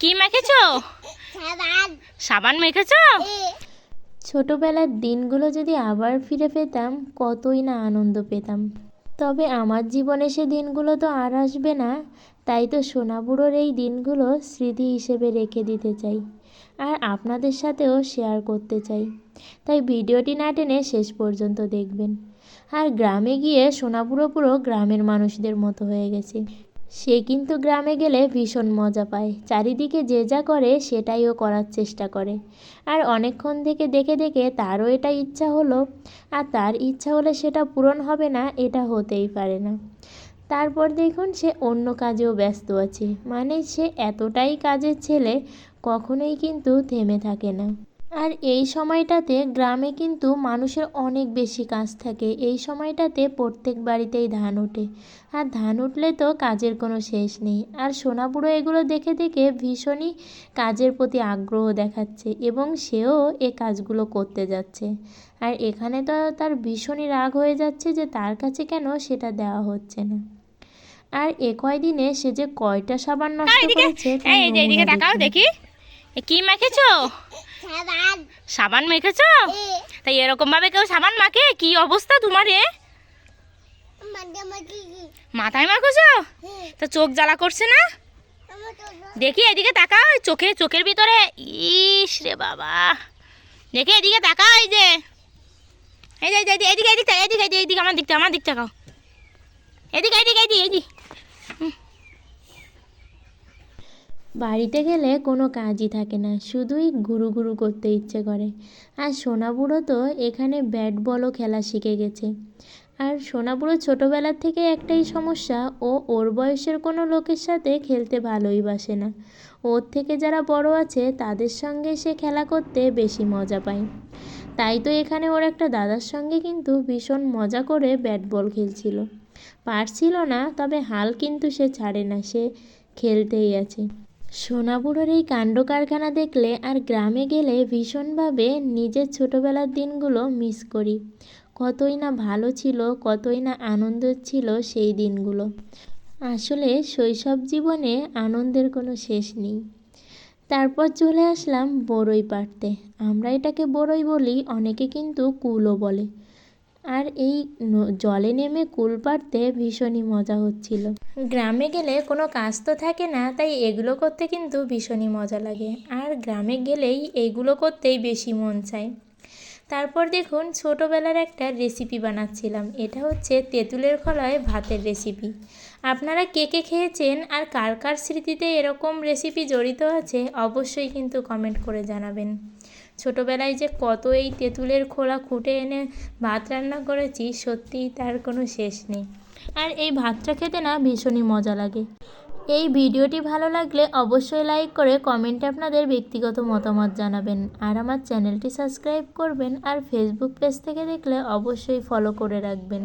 কি মেখেছো? সাবান মেখেছো? ছোটবেলার দিনগুলো যদি আবার ফিরে পেতাম, কতই না আনন্দ পেতাম। তবে আমার জীবনে সে দিনগুলো তো আর আসবে না, তাই তো সোনাবুড়োর এই দিনগুলো স্মৃতি হিসেবে রেখে দিতে চাই, আর আপনাদের সাথেও শেয়ার করতে চাই। তাই ভিডিওটি না টেনে শেষ পর্যন্ত দেখবেন। আর গ্রামে গিয়ে সোনাবুড়ো পুরো গ্রামের মানুষদের মতো হয়ে গেছে। সে কিন্তু গ্রামে গেলে ভীষণ মজা পায়। চারিদিকে যে যা করে, সেটাই ও করার চেষ্টা করে। আর অনেকক্ষণ থেকে দেখে দেখে তারও এটা ইচ্ছা হলো, আর তার ইচ্ছা হলে সেটা পূরণ হবে না, এটা হতেই পারে না। তারপর দেখুন সে অন্য কাজেও ব্যস্ত আছে। মানে সে এতটাই কাজের ছেলে, কখনোই কিন্তু থেমে থাকে না। আর এই সময়টাতে গ্রামে কিন্তু মানুষের অনেক বেশি কাজ থাকে। এই সময়টাতে প্রত্যেক বাড়িতেই ধান ওঠে। আর ধান উঠলে তো কাজের কোনো শেষ নেই। আর সোনাবুড়ো এগুলো দেখে দেখে ভীষণই কাজের প্রতি আগ্রহ দেখাচ্ছে এবং সেও এ কাজগুলো করতে যাচ্ছে। আর এখানে তো তার ভীষণই রাগ হয়ে যাচ্ছে যে তার কাছে কেন সেটা দেওয়া হচ্ছে না। আর এ কয়দিনে সে যে কয়টা সাবান নষ্ট করেছে কি মেখেছো সাবান। সাবান মেখেছো? তাই এরকম ভাবে কেউ সাবান মাখে? কি অবস্থা তোমার এ? মাথায় মাখেছো? তো চোখ জ্বালা করছে না? দেখি এদিকে তাকাও এই চোখে চোখের ভিতরে। ইস রে বাবা। দেখি এদিকে তাকাও এই যে। এই যে এদিকে এদিকে এদিকে এদিকে এদিকে আমার দিকটা আমার দিক তাকাও এদিকে এদিকে এদিকে এদিকে বাড়িতে গেলে কোনো কাজই থাকে না, শুধুই ঘুরু ঘুরু করতে ইচ্ছে করে। আর সোনাবুড়ো তো এখানে ব্যাট বলও খেলা শিখে গেছে। আর সোনাবুড়ো ছোটোবেলার থেকে একটাই সমস্যা, ও ওর বয়সের কোনো লোকের সাথে খেলতে ভালোই বাসে না। ওর থেকে যারা বড় আছে, তাদের সঙ্গে সে খেলা করতে বেশি মজা পায়। তাই তো এখানে ওর একটা দাদার সঙ্গে কিন্তু ভীষণ মজা করে ব্যাট বল খেলছিল। পারছিল না, তবে হাল কিন্তু সে ছাড়ে না, সে খেলতেই আছে। সোনাবুড়োর এই কাণ্ড কারখানা দেখলে আর গ্রামে গেলে ভীষণভাবে নিজের ছোটোবেলার দিনগুলো মিস করি। কতই না ভালো ছিল, কতই না আনন্দ ছিল সেই দিনগুলো। আসলে শৈশব জীবনে আনন্দের কোনো শেষ নেই। তারপর চলে আসলাম বড়ই পাড়তে আমরা এটাকে বড়ই বলি, অনেকে কিন্তু কুলও বলে। আর এই জলে নেমে কুল পাড়তে ভীষণই মজা হচ্ছিল। গ্রামে গেলে কোনো কাজ তো থাকে না, তাই এগুলো করতে কিন্তু ভীষণই মজা লাগে। আর গ্রামে গেলেই এইগুলো করতেই বেশি মন চায়। তারপর দেখুন ছোটোবেলার একটা রেসিপি বানাচ্ছিলাম। এটা হচ্ছে তেঁতুলের খোলায় ভাতের রেসিপি আপনারা কে কে খেয়েছেন আর কার কার স্মৃতিতে এরকম রেসিপি জড়িত আছে অবশ্যই কিন্তু কমেন্ট করে জানাবেন। ছোটোবেলায় যে কত এই তেঁতুলের খোলা খুঁটে এনে ভাত রান্না করেছি সত্যিই তার কোনো শেষ নেই। আর এই ভাতটা খেতে না ভীষণই মজা লাগে। এই ভিডিওটি ভালো লাগলে অবশ্যই লাইক করে কমেন্টে আপনাদের ব্যক্তিগত মতামত জানাবেন। আর আমার চ্যানেলটি সাবস্ক্রাইব করবেন আর ফেসবুক পেজ থেকে দেখলে অবশ্যই ফলো করে রাখবেন।